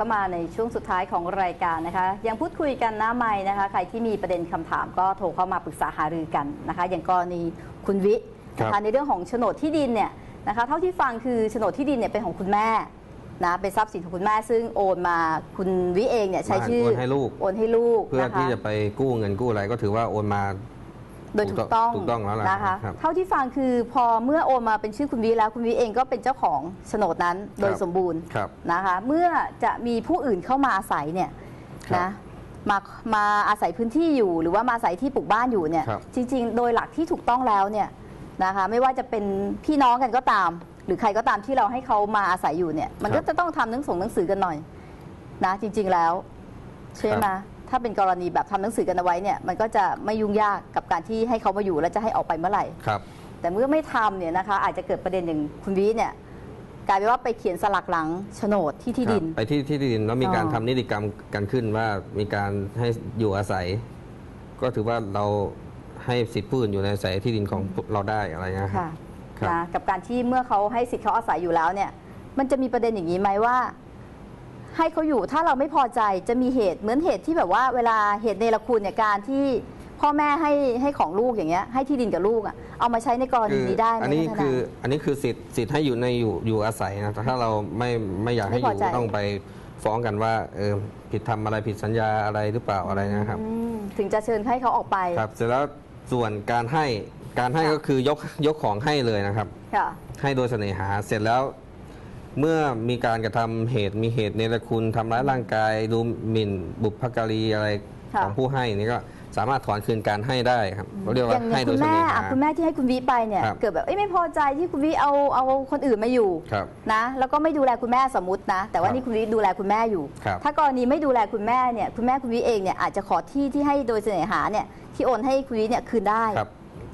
ลับเข้ามาในช่วงสุดท้ายของรายการนะคะ ยังพูดคุยกันหน้าไม้นะคะ ใครที่มีประเด็นคำถามก็โทรเข้ามาปรึกษาหารือกันนะคะ อย่างกรณีคุณวินะครัคะบในเรื่องของโฉนดที่ดินเนี่ยนะคะเท่าที่ฟังคือโฉนดที่ดินเนี่ยเป็นของคุณแม่นะเป็นทรัพย์สินของคุณแม่ซึ่งโอนมาคุณวิเองเนี่ยใช้ชื่อโอนให้ลูกโอนให้ลูกเพื่อนะคะที่จะไปกู้เงินกู้อะไรก็ถือว่าโอนมา โดยถูกต้องถูกต้องแล้วล่ะนะคะ ครับ เท่าที่ฟังคือพอเมื่อโอนมาเป็นชื่อคุณวิแล้วคุณวิเองก็เป็นเจ้าของโฉนดนั้นโดยครับสมบูรณ์ครับ นะคะ เมื่อจะมีผู้อื่นเข้ามาอาศัยเนี่ยครับนะมามาอาศัยพื้นที่อยู่ หรือว่ามาอาศัยที่ปลูกบ้านอยู่เนี่ย ครับ จริง ๆ โดยหลักที่ถูกต้องแล้วเนี่ยนะคะไม่ว่าจะเป็นพี่น้องกันก็ตาม หรือใครก็ตามที่เราให้เขามาอาศัยอยู่เนี่ย มันก็จะต้องทำหนังส่งหนังสือกันหน่อย นะ จริง ๆแล้ว ใช่ไหม ถ้าเป็นกรณีแบบทำหนังสือกันเอาไว้เนี่ยมันก็จะไม่ยุ่งยากกับการที่ให้เขามาอยู่แล้วจะให้ออกไปเมื่อไหร่ครับแต่เมื่อไม่ทำเนี่ยนะคะอาจจะเกิดประเด็นอย่างคุณวิเนี่ยกลายเป็นว่าไปเขียนสลักหลังโฉนดที่ที่ดินครับไปที่ที่ดินแล้วมีการอ๋อทำนิติกรรมกันขึ้นว่ามีการให้อยู่อาศัย ก็ถือว่าเราให้สิทธิผู้อื่นอยู่ในอาศัยที่ดินของเราได้อะไรเงี้ยครับค่ะครับนะกับการที่เมื่อเขาให้สิทธิ์เขาอาศัยอยู่แล้วเนี่ย มันจะมีประเด็นอย่างนี้ไหมว่า ให้เขาอยู่ถ้าเราไม่พอใจจะมีเหตุเหมือนเหตุที่แบบว่าเวลาเหตุเนรคุณเนี่ยการที่พ่อแม่ให้ให้ของลูกอย่างเงี้ยให้ที่ดินกับลูกอะเอามาใช้ในกรณีนี้ได้ไหมอันนี้ท่าคือายอันนี้คือสิทธิ์สิทธิ์ให้อยู่ในอยู่อยู่อาศัยนะแต่ถ้าเราไม่ไม่อยากให้ไม่อพอยู่ใจต้องไปฟ้องกันว่าเออผิดทำอะไรผิดสัญญาอะไรหรือเปล่าอะไรนะครับ อืมถึงจะเชิญให้เขาออกไปครับ เสร็จแล้วส่วนการให้การให้ค่ะก็คือยกยกของให้เลยนะครับ ค่ะ ให้โดยเสน่หาเสร็จแล้ว เมื่อมีการกระทำเหตุมีเหตุเนรคุณทำร้ายร่างกายดูหมิ่นบุพการีอะไรค่ะของผู้ให้นี่ก็สามารถถอนคืนการให้ได้ครับเราเรียกอว่าย่างให้อย่างโดคุยณเสแม่น่หาอะคุณแม่ที่ให้คุณวิไปเนี่ยครับเกิดแบบเอ้ยไม่พอใจที่คุณวิเอาเอาคนอื่นมาอยู่ครับนะแล้วก็ไม่ดูแลคุณแม่สมมตินะ แต่ว่าครับนี่คุณวิดูแลคุณแม่อยู่ครับถ้ากรณีไม่ดูแลคุณแม่เนี่ยคุณแม่คุณวิเองเนี่ยอาจจะขอที่ที่ให้โดยเสน่หาเนี่ยที่โอนให้คุณวิเนี่ยคืนได้ครับ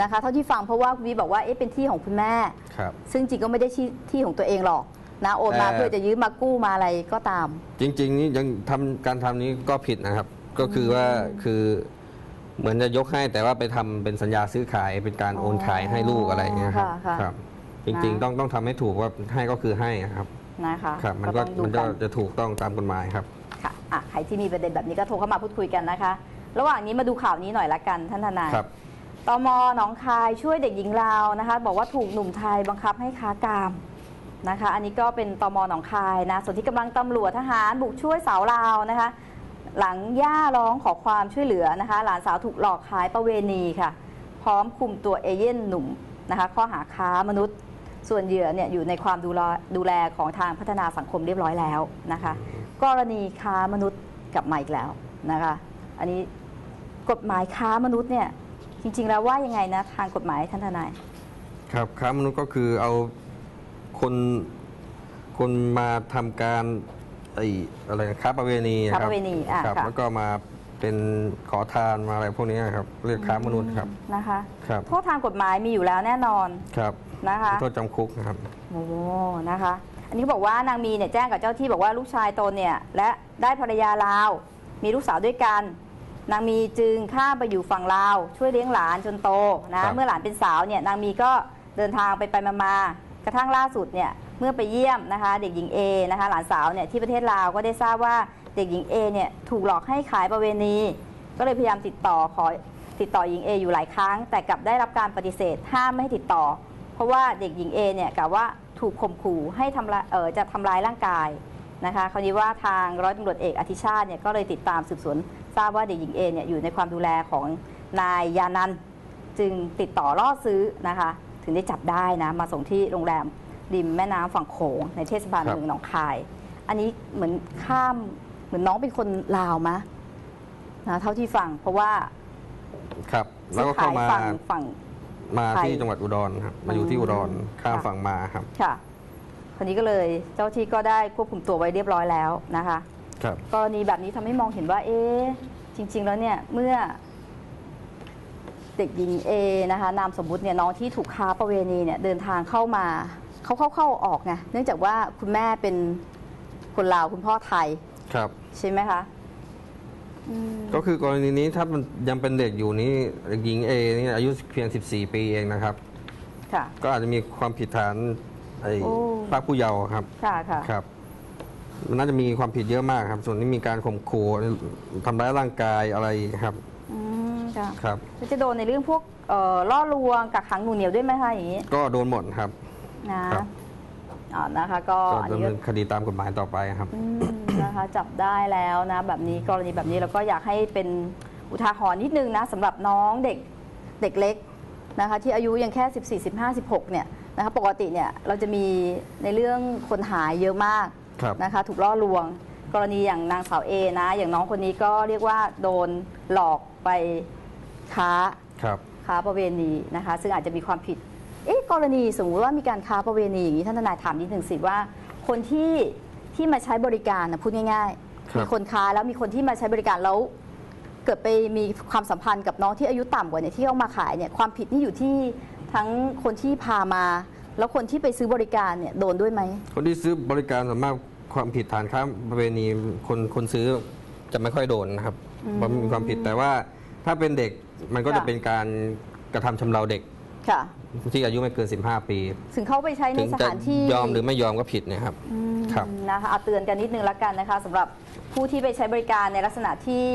นะคะเท่าที่ฟังเพราะว่าคุณวิบอกว่าเอ๊ะเป็นที่ของคุณแม่ครับซึ่งจริงก็ไม่ได้ที่ที่ของตัวเองหรอก นะโอนมาแต่เพื่อจะยืมมากู้มาอะไรก็ตาม จริง ๆ นี่ยังทำการทำนี้ก็ผิดนะครับ ก็คือว่าคือเหมือนจะยกให้แต่ว่าไปทำเป็นสัญญาซื้อขายเป็นการโอนขายให้ลูกอะไรอย่างเงี้ยครับค่ะค่ะครับ จริงนะๆต้องต้องทำให้ถูกว่าให้ก็คือให้ครับนะคะครับมันก็ต้องดูมันก็กันจะถูกต้องตามกฎหมายครับค่ะอะใครที่มีประเด็นแบบนี้ก็โทรเข้ามาพูดคุยกันนะคะ ระหว่างนี้มาดูข่าวนี้หน่อยละกันท่านทนายครับตมหนองคายช่วยเด็กหญิงลาวนะคะ บอกว่าถูกหนุ่มไทยบังคับให้ค้ากาม นะคะ อันนี้ก็เป็นตมหนองคายนะ ส่วนที่กำลังตำรวจทหารบุกช่วยสาวลาวนะคะ หลังย่าร้องขอความช่วยเหลือนะคะ หลานสาวถูกหลอกขายประเวณีค่ะ พร้อมคุมตัวเอเย่นหนุ่มนะคะ ข้อหาค้ามนุษย์ ส่วนเหยื่อเนี่ยอยู่ในความดูแลดูแลของทางพัฒนาสังคมเรียบร้อยแล้วนะคะ กรณีค้ามนุษย์กลับมาอีกแล้วนะคะ อันนี้กฎหมายค้ามนุษย์เนี่ยจริงๆแล้วว่ายังไงนะทางกฎหมายท่านทนาย ครับค้ามนุษย์ก็คือเอา คนคนมาทำการไอ้อะไรนะค้าประเวณีนะคค้ารัประเวณีอะครับ ค่ะ แล้วก็มาเป็นขอทานมาอะไรพวกนี้ครับ เรียกค้ามนุษย์ครับ นะคะครับ โทษทางกฎหมายมีอยู่แล้วแน่นอนครับนะคะโทษจำคุกนะครับ โอ้นะคะ อันนี้เขาบอกว่านางมีเนี่ยแจ้งกับเจ้าที่บอกว่าลูกชายตนเนี่ยและได้ภรรยาลาว มีลูกสาวด้วยกัน นางมีจึงข้ามไปอยู่ฝั่งลาว ช่วยเลี้ยงหลานจนโตครันะบเมื่อหลานเป็นสาวเนี่ยนางมีก็เดินทางไปไปมามาๆ กระทั่งล่าสุดเนี่ยเมื่อไปเยี่ยมนะคะเด็กหญิงเอนะคะหลานสาวเนี่ยที่ประเทศลาวก็ได้ทราบว่าเด็กหญิงเอเนี่ยถูกหลอกให้ขายประเวณี ก็เลยพยายามติดต่อขอติดต่อหญิงเออยู่หลายครั้ง แต่กลับได้รับการปฏิเสธห้ามไม่ให้ติดต่อ เพราะว่าเด็กหญิงเอเนี่ยกล่าวว่าถูกข่มขู่ให้ทำร้ายเออจะทำร้ายร่างกายนะคะคราวนี้ว่าทางร้อยตำรวจเอกอธิชาติเนี่ยก็เลยติดตามสืบสวนทราบว่าเด็กหญิงเอเนี่ยอยู่ในความดูแลของนายยานันจึงติดต่อล่อซื้อนะคะ ถึงได้จับได้นะมาส่งที่โรงแรมริมแม่น้ำฝั่งโขงในเทศบาลครับ เมืองหนองคาย อันนี้เหมือนข้ามเหมือนน้องเป็นคนลาวมะนะเท่าที่ฟัง เพราะว่าครับ แล้วก็ซื้อเข้าขายมาฝั่งฝั่ง มาไทยที่จังหวัดอุดรครับมาอยู่ที่อุดรอืมข้ามค่ะ ฝั่งมาครับ ค่ะคนนี้ก็เลยเจ้าที่ก็ได้ควบคุมตัวไว้เรียบร้อยแล้วนะคะ ครับ กรณีแบบนี้ทำให้มองเห็นว่า เอ๊ะจริง ๆ แล้วเนี่ย เมื่อ เด็กหญิงเอนะคะนามสมมุติเนี่ยน้องที่ถูกค้าประเวณีเนี่ยเดินทางเข้ามาเขาเข้าเข้าออกไงเนื่องจากว่าคุณแม่เป็นคนลาวคุณพ่อไทยครับ ใช่ไหมคะอืมก็คือกรณีนี้ถ้ามันยังเป็นเด็กอยู่นี้เด็กหญิงเอนี่อายุเพียง 14 ปีเองนะครับ ค่ะ ก็อาจจะมีความผิดฐานไอ้โอ้ พรากผู้เยาว์ครับค่ะค่ะ ครับ มันน่าจะมีความผิดเยอะมากครับ ส่วนนี้มีการข่มขู่ทำร้ายร่างกายอะไรครับอืม ค่ะครับแล้วจะโดนในเรื่องพวกเอ่อล่อลวงกักขังหนูเหนียวด้วยไหมคะอย่างนี้ก็โดนหมดครับ นะครับอ่านะคะ ก็ก็อันดำนี้เนิก็ นคดีตามกฎหมายต่อไปครับ อืมนะคะจับได้แล้วนะ แบบนี้กรณีแบบนี้เราก็อยากให้เป็นอุทาหรณ์นิดนึงนะสำหรับน้องเด็กเด็กเล็กนะคะ ที่อายุยังแค่ 14 15 16 เนี่ยนะคะปกติเนี่ยเราจะมีในเรื่องคนหายเยอะมากครับนะคะ ถูกล่อลวง กรณีอย่างนางสาวเอนะ อย่างน้องคนนี้ก็เรียกว่าโดนหลอกไป ค้าครับ ค้าประเวณีนะคะ ซึ่งอาจจะมีความผิด เอ๊ะกรณีสมมุติว่ามีการค้าประเวณีอย่างนี้ท่านทนายถามนิดหนึ่งสิว่า คนที่ที่มาใช้บริการนะพูดง่ายครับๆมีคนค้าแล้วมีคนที่มาใช้บริการแล้วเกิดไปมีความสัมพันธ์กับน้องที่อายุต่ำกว่าเนี่ยที่เอามาขายเนี่ยความผิดนี่อยู่ที่ทั้งคนที่พามา แล้วคนที่ไปซื้อบริการเนี่ยโดนด้วยไหมคนที่ซื้อบริการส่วนมากความผิดฐานค้าประเวณีคนคนซื้อจะไม่ค่อยโดนนะครับเพราะมีความผิดแต่ว่าถ้าเป็นเด็ก มันก็จะค่ะ เป็นการกระทำชำเราเด็กค่ะ ที่อายุไม่เกิน 15 ปีถึงเขาไปใช้ในถึงสจะถานที่ ยอมหรือไม่ยอมก็ผิดเนะครับ อืมครับ นะคะเอาเตือนกันนิดนึงละกันนะคะสำหรับผู้ที่ไปใช้บริการในลักษณะที่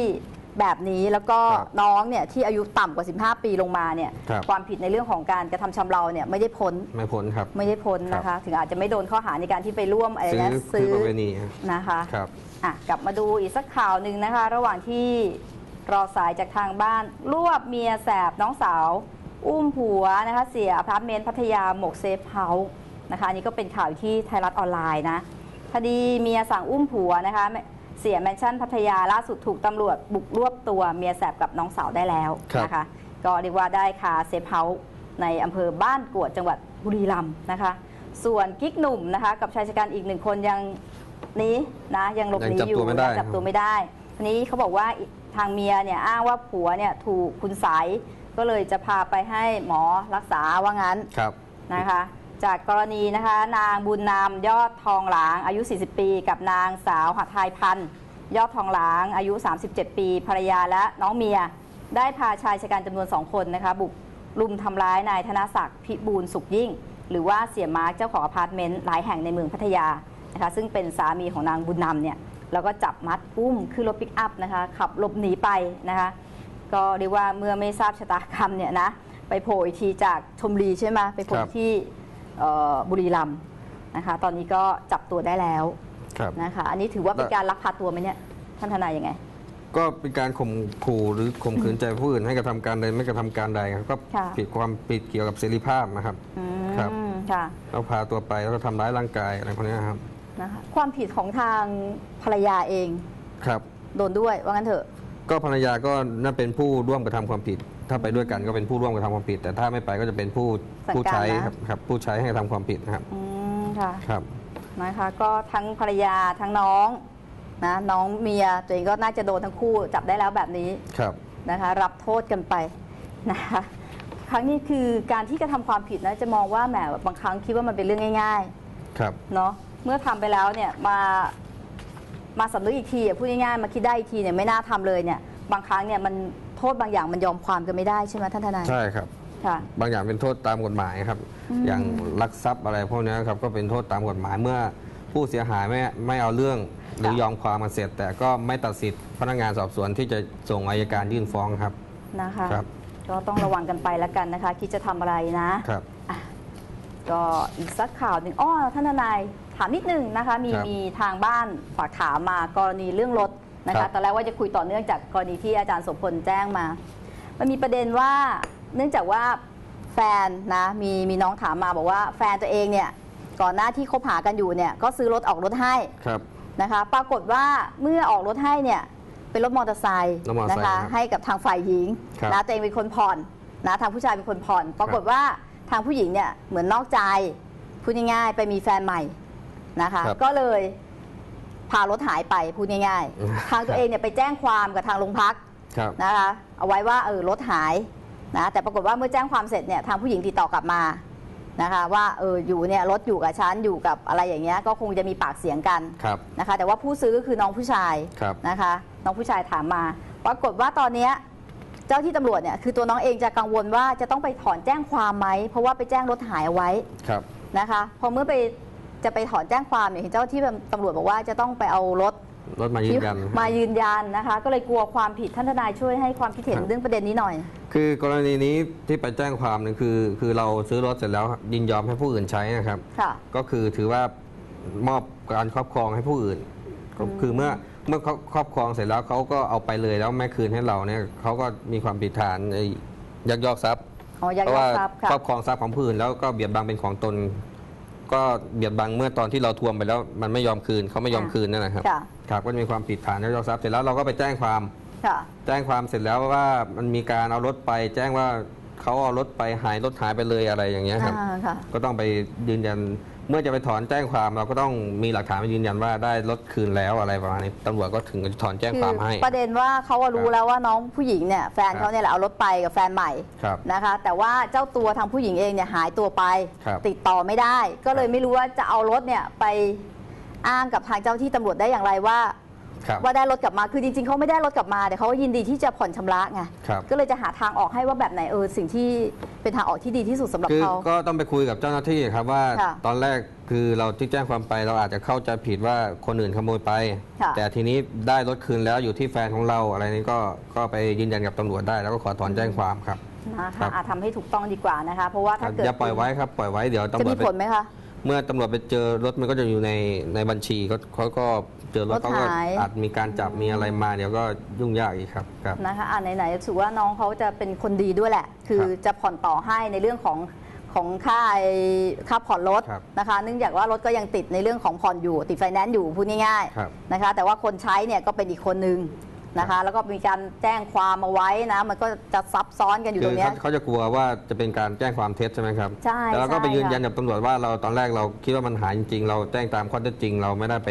แบบนี้แล้วก็ครับน้องเนี่ยที่อายุต่ำกว่า 15 ปีลงมาเนี่ยครับ ความผิดในเรื่องของการกระทำชำเราเนี่ยไม่ได้พ้นไม่พ้นครับ ไม่ได้พ้นนะคะ ถึงอาจจะไม่โดนข้อหาในการที่ไปร่วมอะไรซื้อนะซื้อประเวณีครับนะคะครับ อะกลับมาดูอีกสักข่าวหนึ่งนะคะ ระหว่างที่ รอสายจากทางบ้าน รวบเมียแสบน้องสาว อุ้มผัวนะคะเสียอพาร์ตเมนต์พัทยาหมกเซฟเฮาส์นะคะอันนี้ก็เป็นข่าวที่ไทยรัฐออนไลน์นะคดีเมียสั่งอุ้มผัวนะคะเสียแมนชั่นพัทยาล่าสุดถูกตำรวจบุกรวบตัวเมียแสบกับน้องสาวได้แล้วครับนะคะก็เรียกว่าได้คาเซฟเฮาส์ในอำเภอบ้านกวดจังหวัดบุรีรัมย์นะคะ ส่วนกิ๊กหนุ่มนะคะกับชายชะกันอีกหนึ่งคนยังหนี้นะยังหลบหนียังจับอยู่ตัวไม่ได้ยังจับตัวไม่ได้ทีนี้เขาบอกว่า ทางเมียเนี่ยอ้างว่าผัวเนี่ยถูกคุณสายก็เลยจะพาไปให้หมอรักษาว่างั้นครับนะคะ จากกรณีนะคะ นางบุญนามยอดทองหลางอายุ 40 ปี กับนางสาวหัทายพันธ์ยอดทองหลางอายุ 37 ปี ภรรยาและน้องเมีย ได้พาชายชะกันจำนวน2คนนะคะ บุกรุมทำร้ายนายธนศักดิ์พิบูลสุขยิ่ง หรือว่าเสียมาร์กเจ้าของอพาร์ตเมนต์หลายแห่งในเมืองพัทยานะคะซึ่งเป็นสามีของนางบุญนำเนี่ย แล้วก็จับมัดอุ้มขึ้นรถปิกอัพนะคะ ขับหลบหนีไปนะคะ ก็เรียกว่าเมื่อไม่ทราบชะตากรรมเนี่ยนะไปโผล่อีกทีจากชมบุรีใช่ไหมไปโผล่ครับ ที่เอ่อบุรีรัมย์นะคะ ตอนนี้ก็จับตัวได้แล้วครับ นะคะ อันนี้ถือว่าเป็นการลักพาตัวไหมเนี่ยท่านทนายยังไง ก็เป็นการข่มขู่หรือข่มขืนใจผู้อื่นให้กระทำการใดไม่กระทำการใดครับก็ค่ะ ผิดความผิดเกี่ยวกับเสรีภาพนะครับ อืครับมค่ะเราพาตัวไปแล้วก็ทำร้ายร่างกายอะไรพวกนี้ครับ นะคะความผิดของทางภรรยาเอง ครับ โดนด้วยว่างั้นเถอะ ก็ภรรยาก็น่าเป็นผู้ร่วมกระทำความผิด ถ้าไปด้วยกันก็เป็นผู้ร่วมกระทำความผิด แต่ถ้าไม่ไปก็จะเป็นผู้สั่งการผู้ใช้นะ ครับครับผู้ใช้ให้กระทำความผิดนะครับอืมค่ะครับ นะคะก็ทั้งภรรยาทั้งน้องนะน้องเมียตัวเองก็น่าจะโดนทั้งคู่จับได้แล้วแบบนี้ ครับ นะคะรับโทษกันไปนะคะครั้งนี้คือการที่กระทำความผิดนะจะมองว่าแหมบางครั้งคิดว่ามันเป็นเรื่องง่ายครับ ๆเนาะ เมื่อทำไปแล้วเนี่ยมามาสำนึกอีกทีอะพูดง่ายๆมาคิดได้อีกทีเนี่ยไม่น่าทำเลยเนี่ยบางครั้งเนี่ยมันโทษบางอย่างมันยอมความกันไม่ได้ใช่ไหมท่านทนายใช่ครับค่ะบางอย่างเป็นโทษตามกฎหมายครับอืมอย่างลักทรัพย์อะไรพวกนี้ครับก็เป็นโทษตามกฎหมายเมื่อผู้เสียหายไม่ไม่เอาเรื่องหรือยอมความมาเสร็จ แต่ก็ไม่ตัดสิทธิ์พนักงานสอบสวนที่จะส่งอายการยื่นฟ้องครับนะคะครับก็ต้องระวังกันไปแล้วกันนะคะ คิดจะทำอะไรนะครับก็อีกสักข่าวหนึ่งอ้อท่านทนาย ถามนิดนึงนะคะมีครับมีทางบ้านฝากถามมากรณีเรื่องรถนะครัคะบตอนแรกว่าจะคุยต่อเนื่องจากกรณีที่อาจารย์สมพลแจ้งมา มันมีประเด็นว่าเนื่องจากว่าแฟนนะมีมีน้องถามมาบอกว่าแฟนตัวเองเนี่ยก่อนหน้าที่คบหากันอยู่เนี่ยก็ซื้อรถออกรถให้ครับนะคะปรากฏว่าเมื่อออกรถให้เนี่ยเป็นรถมอเตอร์ไซค์รถมอเตอร์นะไซค์คะครับให้กับทางฝ่ายหญิงครับนะตัวเองเป็นคนผ่อนนะทางผู้ชายเป็นคนผ่อน ปรากฏว่าทางผู้หญิงเนี่ยเหมือนนอกใจพูดง่ายๆไปมีแฟนใหม่ นะคะ ครับก็เลยพารถหายไปพูดง่ายอืมๆทางตัวเองเนี่ยไปแจ้งความกับทางโรงพักครับ นะคะ เอาไว้ว่าเออรถหายนะแต่ปรากฏว่าเมื่อแจ้งความเสร็จเนี่ยทางผู้หญิงติดต่อกลับมานะคะ ว่าเอออยู่เนี่ยรถอยู่กับฉันอยู่กับอะไรอย่างเงี้ยก็คงจะมีปากเสียงกัน ครับ นะคะแต่ว่าผู้ซื้อก็คือน้องผู้ชายครับ นะคะ น้องผู้ชายถามมาปรากฏว่าตอนเนี้ยเจ้าที่ตำรวจเนี่ยคือตัวน้องเองจะกังวลว่าจะต้องไปถอนแจ้งความไหมเพราะว่าไปแจ้งรถหายเอาไว้ครับ นะคะ พอเมื่อไป จะไปถอนแจ้งความเนี่ยเห็นเจ้าที่ตำรวจบอกว่าจะต้องไปเอารถรถมายืนยันที่มายืนยันนะคะ ก็เลยกลัวความผิดท่านทนายช่วยให้ความคิดเห็นครับเรื่องประเด็นนี้หน่อย คือกรณีนี้ที่ไปแจ้งความเนี่ยคือ คือเราซื้อรถเสร็จแล้วยินยอมให้ผู้อื่นใช้นะครับค่ะก็คือถือว่ามอบการครอบครองให้ผู้อื่นก็คือเมื่อเมื่อเขาครอบครองเสร็จแล้วเขาก็เอาไปเลยแล้วไม่คืนให้เราเนี่ยเขาก็มีความผิดฐานไอ้ยักยอกทรัพย์อ๋อยักเพราะยอว่ากทรัพย์ค่ะครอบครองทรัพย์ของผู้อื่นแล้วก็เบียดบังเป็นของตน ก็เบียดบังเมื่อตอนที่เราทวงไปแล้วมันไม่ยอมคืนเขาไม่ยอมคืนนั่นแหละครับค่ะครับก็จะมีความผิดฐานยักยอกทรัพย์เสร็จแล้วเราก็ไปแจ้งความ ค่ะแจ้งความเสร็จแล้วว่ามันมีการเอารถไป แจ้งว่าเขาเอารถไปหายรถหายไปเลยอะไรอย่างเงี้ยครับ อ่าค่ะ ก็ต้องไปยืนยัน เมื่อจะไปถอนแจ้งความเราก็ต้องมีหลักฐานมายืนยันว่าได้รถคืนแล้วอะไรประมาณนี้ตำรวจก็ถึงจะถอนแจ้งความให้ ประเด็นว่าเขาอะรู้แล้วว่าน้องผู้หญิงเนี่ยแฟนเขาเนี่ยแหละเอารถไปกับแฟนใหม่ครับนะคะ แต่ว่าเจ้าตัวทางผู้หญิงเองเนี่ยหายตัวไป ครับติดต่อไม่ได้ ก็เลยไม่รู้ว่าจะเอารถเนี่ยไปอ้างกับทางเจ้าที่ตำรวจได้อย่างไรว่า ครับว่าได้รถกลับมาคือจริงๆเขาไม่ได้รถกลับมาแต่เขาก็ยินดีที่จะผ่อนชำระไงครับ ก็เลยจะหาทางออกให้ว่าแบบไหนเออสิ่งที่เป็นทางออกที่ดีที่สุดสำหรับคือเขา ก็ต้องไปคุยกับเจ้าหน้าที่ครับว่าค่ะ ตอนแรกคือเราที่แจ้งความไปเราอาจจะเข้าใจผิดว่าคนอื่นขโมยไป ค่ะ แต่ทีนี้ได้รถคืนแล้วอยู่ที่แฟนของเราอะไรนี้ก็ก็ไปยืนยันกับตำรวจได้ แล้วก็ขอถอนแจ้งความครับ นะครัคะบอะทำให้ถูกต้องดีกว่านะคะ เพราะว่าถ้าเกิดอย่าปล่อยไว้ครับปล่อยไว้เดี๋ยวตำจะรวมีจไปผลไหมคะ เมื่อตำรวจไปเจอรถมันก็จะอยู่ในในบัญชีเขาเขาก็เจอรถรถเขาก็หายอาจมีการจับมีอะไรมาเดี๋ยวก็ยุ่งยากอีกครับครับนะคะอ่าไหนๆถือว่าน้องเขาจะเป็นคนดีด้วยแหละ คือครับจะผ่อนต่อให้ในเรื่องของของค่าไอ้ค่าผ่อนรถครับนะคะเนื่องจากว่ารถก็ยังติดในเรื่องของผ่อนอยู่ติดไฟแนนซ์อยู่พูดง่ายครับๆนะคะ แต่ว่าคนใช้เนี่ยก็เป็นอีกคนนึงนะคะแล้วก็มีการแจ้งความมาไว้นะ มันก็จะซับซ้อนกันอยู่คืตรงเนี้ยเขาเขาจะกลัวว่าจะเป็นการแจ้งความเท็จใช่ไหมครับใช่แต่เราก็ใช่ไปยืนยันค่ะกับตำรวจว่าเราตอนแรกเราคิดว่ามันหายจริงๆเราแจ้งตามข้อเท็จจริงเราไม่ได้ไป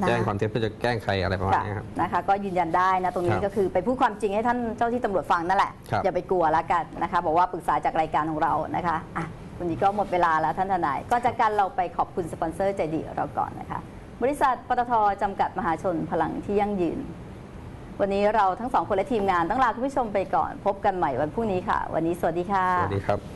นะแจ้งความเท็จเพื่อจะแกล้งใครอะไรประมาณค่ะนี้ครับนะคะก็ยืนยันได้นะตรงนี้ครับก็คือไปพูดความจริงให้ท่านเจ้าที่ตำรวจฟังนั่นแหละครับอย่าไปกลัวแล้วกันนะคะบอกว่าปรึกษาจากรายการของเรานะคะอะวันนี้ก็หมดเวลาแล้วท่านทนายก็จากการเราไปขอบคุณสปอนเซอร์ใจดีเราก่อนนะคะ บริษัทปตทจำกัดมหาชนพลังที่ยั่งยืน วันนี้เราทั้งสองคนและทีมงานต้องลาคุณผู้ชมไปก่อน พบกันใหม่วันพรุ่งนี้ค่ะ วันนี้สวัสดีค่ะ สวัสดีครับ